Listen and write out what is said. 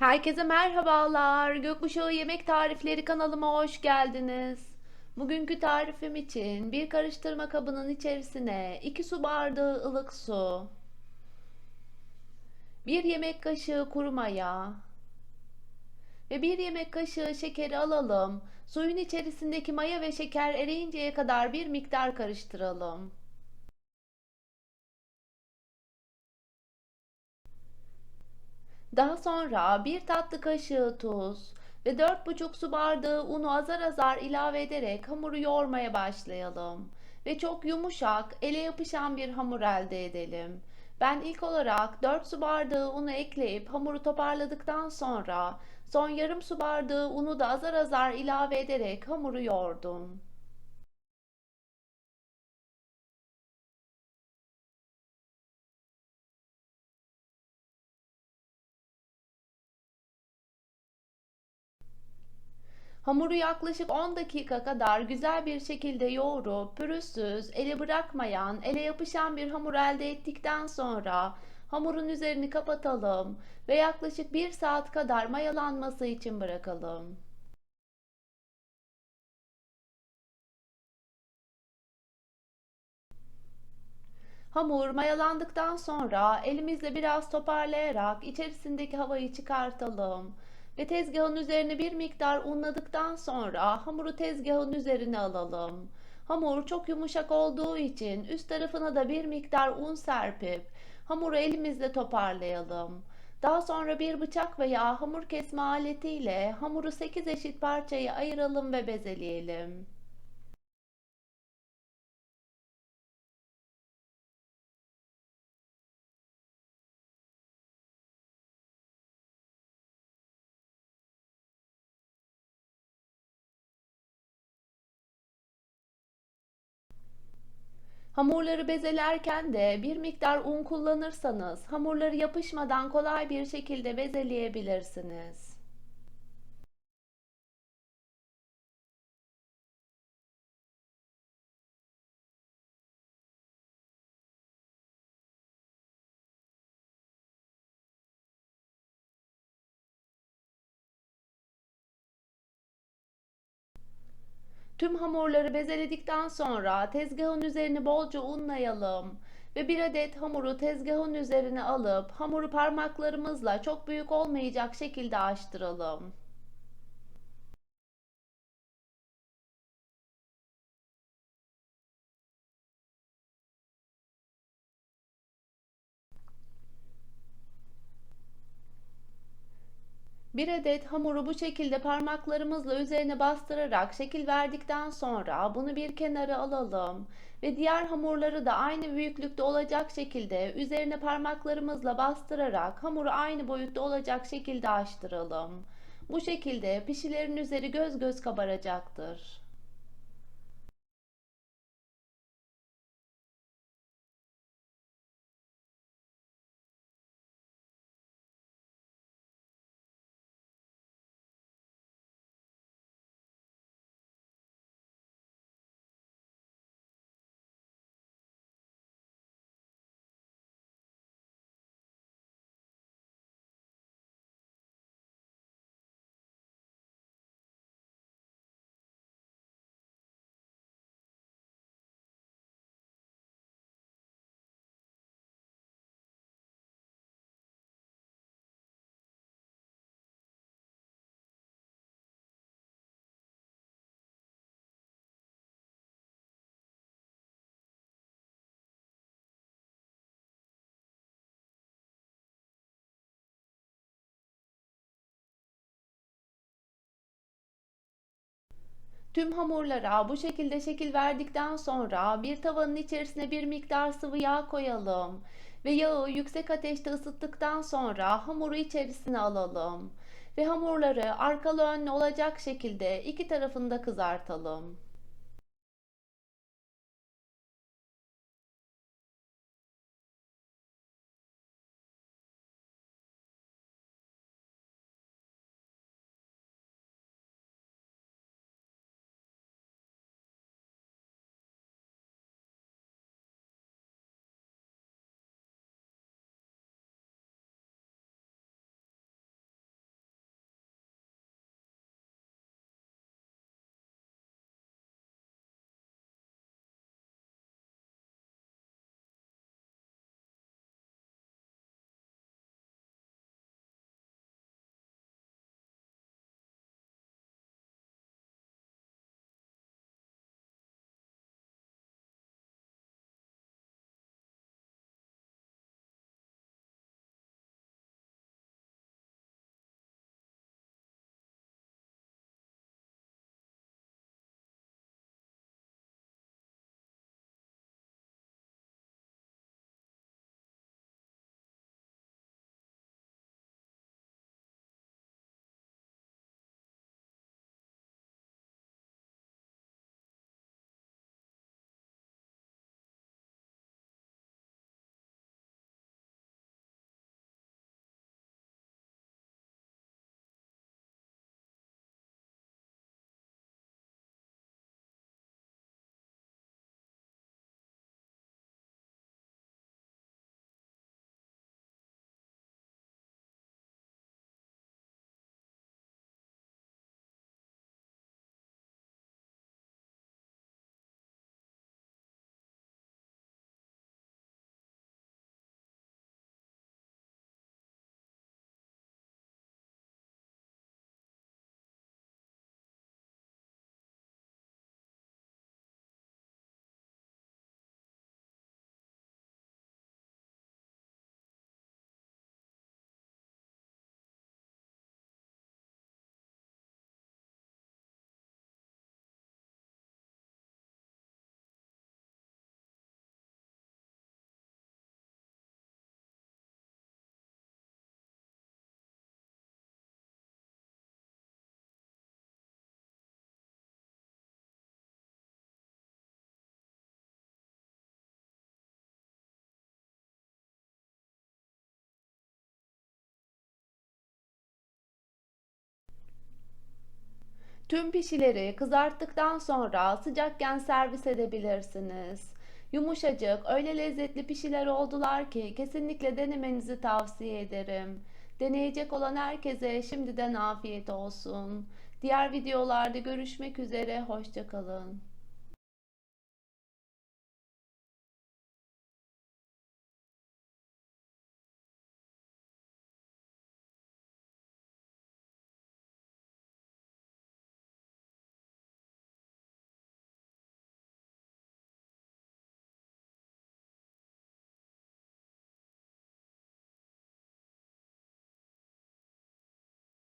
Herkese merhabalar. Gökkuşağı Yemek Tarifleri kanalıma hoş geldiniz. Bugünkü tarifim için bir karıştırma kabının içerisine 2 su bardağı ılık su, 1 yemek kaşığı kuru maya ve 1 yemek kaşığı şekeri alalım. Suyun içerisindeki maya ve şeker eriyinceye kadar bir miktar karıştıralım. Daha sonra bir tatlı kaşığı tuz ve 4,5 su bardağı unu azar azar ilave ederek hamuru yoğurmaya başlayalım. Ve çok yumuşak, ele yapışan bir hamur elde edelim. Ben ilk olarak 4 su bardağı unu ekleyip hamuru toparladıktan sonra son yarım su bardağı unu da azar azar ilave ederek hamuru yoğurdum. Hamuru yaklaşık 10 dakika kadar güzel bir şekilde yoğurup pürüzsüz, ele bırakmayan, ele yapışan bir hamur elde ettikten sonra hamurun üzerini kapatalım ve yaklaşık 1 saat kadar mayalanması için bırakalım. Hamur mayalandıktan sonra elimizle biraz toparlayarak içerisindeki havayı çıkartalım ve tezgahın üzerine bir miktar unladıktan sonra hamuru tezgahın üzerine alalım. Hamur çok yumuşak olduğu için üst tarafına da bir miktar un serpip hamuru elimizle toparlayalım. Daha sonra bir bıçak veya hamur kesme aletiyle hamuru 8 eşit parçaya ayıralım ve bezeleyelim. Hamurları bezelerken de bir miktar un kullanırsanız hamurları yapışmadan kolay bir şekilde bezeleyebilirsiniz. Tüm hamurları bezeledikten sonra tezgahın üzerini bolca unlayalım ve bir adet hamuru tezgahın üzerine alıp hamuru parmaklarımızla çok büyük olmayacak şekilde açtıralım. Bir adet hamuru bu şekilde parmaklarımızla üzerine bastırarak şekil verdikten sonra bunu bir kenara alalım ve diğer hamurları da aynı büyüklükte olacak şekilde üzerine parmaklarımızla bastırarak hamuru aynı boyutta olacak şekilde açtıralım. Bu şekilde pişilerin üzeri göz göz kabaracaktır. Tüm hamurlara bu şekilde şekil verdikten sonra bir tavanın içerisine bir miktar sıvı yağ koyalım ve yağı yüksek ateşte ısıttıktan sonra hamuru içerisine alalım ve hamurları arkalı önlü olacak şekilde iki tarafında kızartalım. Tüm pişileri kızarttıktan sonra sıcakken servis edebilirsiniz. Yumuşacık, öyle lezzetli pişiler oldular ki kesinlikle denemenizi tavsiye ederim. Deneyecek olan herkese şimdiden afiyet olsun. Diğer videolarda görüşmek üzere, hoşça kalın.